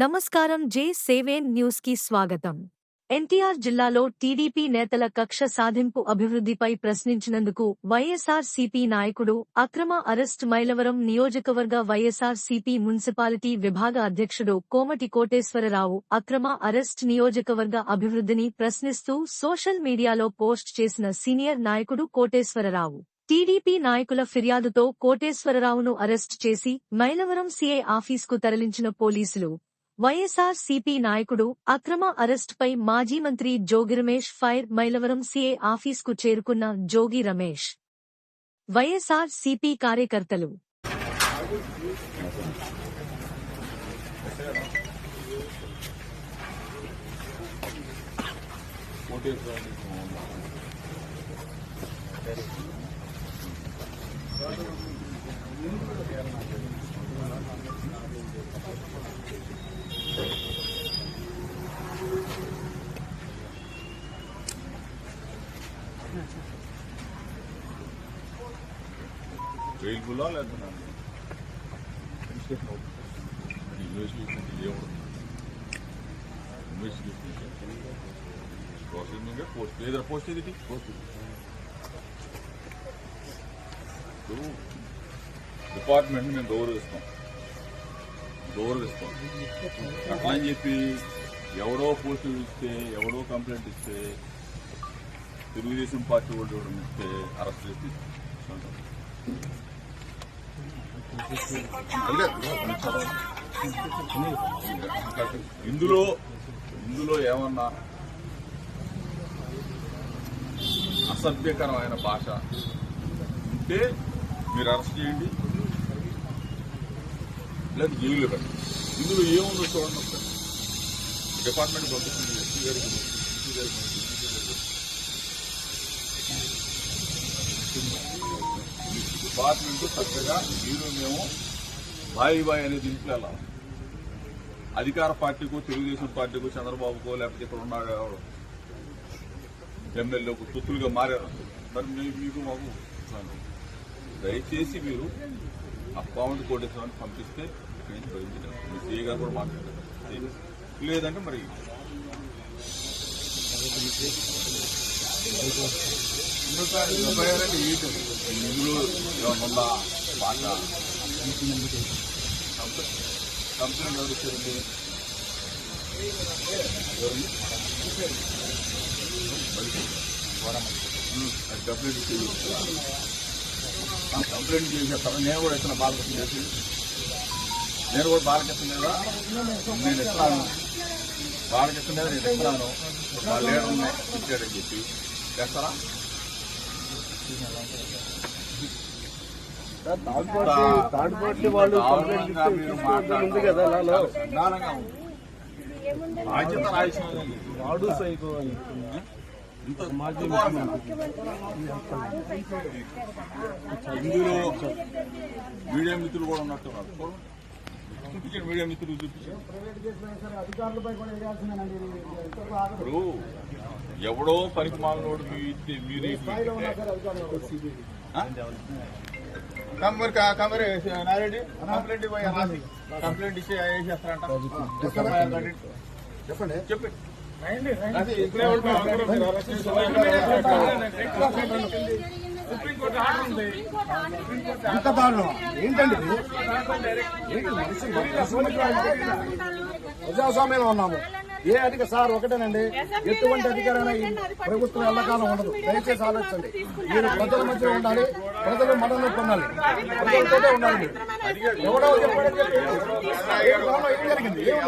నమస్కారం జే సేవేన్ న్యూస్కి స్వాగతం. ఎన్టీఆర్ జిల్లాలో టీడీపీ నేతల కక్ష సాధింపు అభివృద్ధిపై ప్రశ్నించినందుకు వైఎస్ఆర్ సిపి నాయకుడు అక్రమ అరెస్ట్ మైలవరం నియోజకవర్గ వైఎస్ఆర్ సిపి మున్సిపాలిటీ విభాగ అధ్యక్షుడు కోమటి కోటేశ్వరరావు అక్రమ అరెస్ట్ నియోజకవర్గ అభివృద్ధిని ప్రశ్నిస్తూ సోషల్ మీడియాలో పోస్ట్ చేసిన సీనియర్ నాయకుడు కోటేశ్వరరావు. టీడీపీ నాయకుల ఫిర్యాదుతో కోటేశ్వరరావును అరెస్ట్ చేసి మైలవరం సీఐ ఆఫీస్కు తరలించిన పోలీసులు వైఎస్ఆర్ సిపి నాయకుడు అక్రమ అరెస్టుపై మాజీ మంత్రి జోగి రమేష్ ఫైర్ మైలవరం సీఏ ఆఫీస్కు చేరుకున్న జోగి రమేష్. వైఎస్ఆర్ సిపి కార్యకర్తలు. వెయిల్ఫుల్లా లేకపోతే ఇన్వెస్టిగేషన్ దేవుడు ఇన్వెస్టిగేషన్ ప్రాసెస్ మీద పోస్ట్ ఏదైనా పోస్ట్ ఇది పోస్ట్ డిపార్ట్మెంట్ మేము గౌరవిస్తాం గౌరవిస్తాం అట్లా అని చెప్పి ఎవడో పోస్ట్ ఇస్తే ఎవడో కంప్లైంట్ ఇస్తే తెలుగుదేశం పార్టీ వాళ్ళు ఎవరు ఇస్తే అరెస్ట్ చేసి ఇందులో ఇందులో ఏమన్నా అసభ్యకరమైన భాష ఉంటే మీరు అరెస్ట్ చేయండి. లేదు జైలు పెట్టండి. ఇందులో ఏముందో చూడండి ఒకసారి. డిపార్ట్మెంట్ పంపిస్తుంది. ఎస్పీ గారికి ఎస్పీ గారికి డీజీ గారికి డిపార్ట్మెంట్ చక్కగా మీరు మేము బాయ్ బాయ్ అనేది ఇంట్లో వెళ్ళాలి అధికార పార్టీకో తెలుగుదేశం పార్టీకో చంద్రబాబుకో లేకపోతే ఇక్కడ ఉన్న ఎమ్మెల్యేకు తుత్తులుగా మారారు. మరి మీకు మాకు దయచేసి మీరు ఆ పావుండ్ కోటేశ్వరాన్ని పంపిస్తే ఇక్కడి నుంచి బయలుదేరారు. మీ సీఏ గారు కూడా మాట్లాడారు. లేదంటే మరి ఇందులో ఏమన్నా బాట కంప్లైంట్ ఎవరు ఇచ్చారండి కంప్లైంట్ ఇచ్చి కంప్లైంట్ చేసేస్తారా నేను కూడా ఇస్తున్నా బాలకృష్ణ చేసి నేను కూడా బాలకృష్ణ మీద నేను ఇస్తాను బాలకృష్ణ మీద నేను మా లీడర్ ఇచ్చాడని చెప్పి. చేస్తారా? థర్డ్ పార్టీ వాళ్ళు ఉంది కదా లాలో. బాధ్యత వాడు సైకో అని ఇంత మాజీ ఇందులో మీడియా మిత్రులు కూడా ఉన్నట్టున్నారు ఇప్పుడు ఎవడో పనికి మాలినోడు మీరే ఆ? కమ్మరి కా- కమ్మరి నారెడ్డి కంప్లైంట్ కంప్లైంట్ ఇచ్చి వేసేస్తారంట చెప్పండి. చెప్పండి. ఇక్కడే ఉంటాం. అంత దారుణం ఏంటండి? ప్రజాస్వామ్యంలో ఉన్నాము. ఏ అధిక సార్ ఒకటేనండి? ఎటువంటి అధికారైనా ఈ ప్రభుత్వం ఎల్లకాలం ఉండదు. దయచేసి ఆలోచించండి. మీరు ప్రజల మధ్య ఉండాలి. ప్రజలు మనల్ని పొందాలి. ప్రజలతోనే ఉండాలి. ఎవడో చెప్పాడని చెప్పి ఏం జరిగింది? ఏం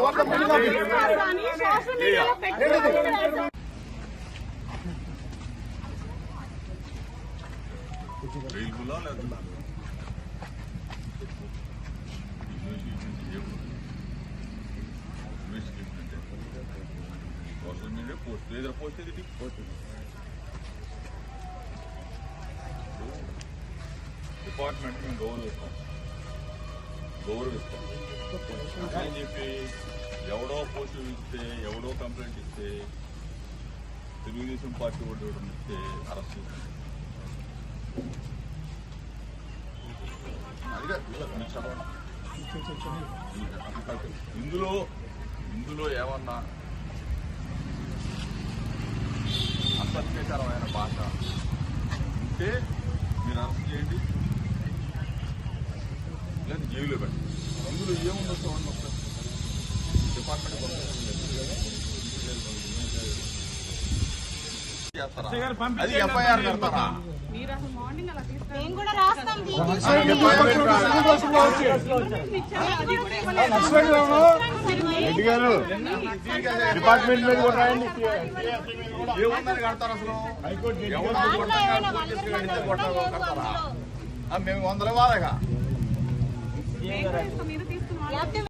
మీడియా పోస్ట్ ఇది పోస్ట్ డిపార్ట్మెంట్ మేము గౌరవిస్తాం గౌరవిస్తాం అని చెప్పి ఎవడో పోస్టులు ఇస్తే ఎవడో కంప్లైంట్ ఇస్తే తెలుగుదేశం పార్టీ వాళ్ళు ఇవ్వడం ఇస్తే అరెస్ట్ చేస్తాం ఇందులో ఇందులో ఏమన్నా అసభ్యకరమైన భాష ఉంటే మీరు అరెస్ట్ చేయండి లేదు జైలు పెట్టండి ఇందులో ఏముందో చూడండి ఒకసారి డిపార్ట్మెంట్ చేస్తారా అది ఎఫ్ఐఆర్ కడతారా మీరు అసలు మార్నింగ్ అలా తీసుకురా మేము కూడా రాస్తాం దీనికి. డిపార్ట్మెంట్ మీద కూడా రాయండి. ఏముందని కడతారు అసలు? మేము వందల లేకపోతే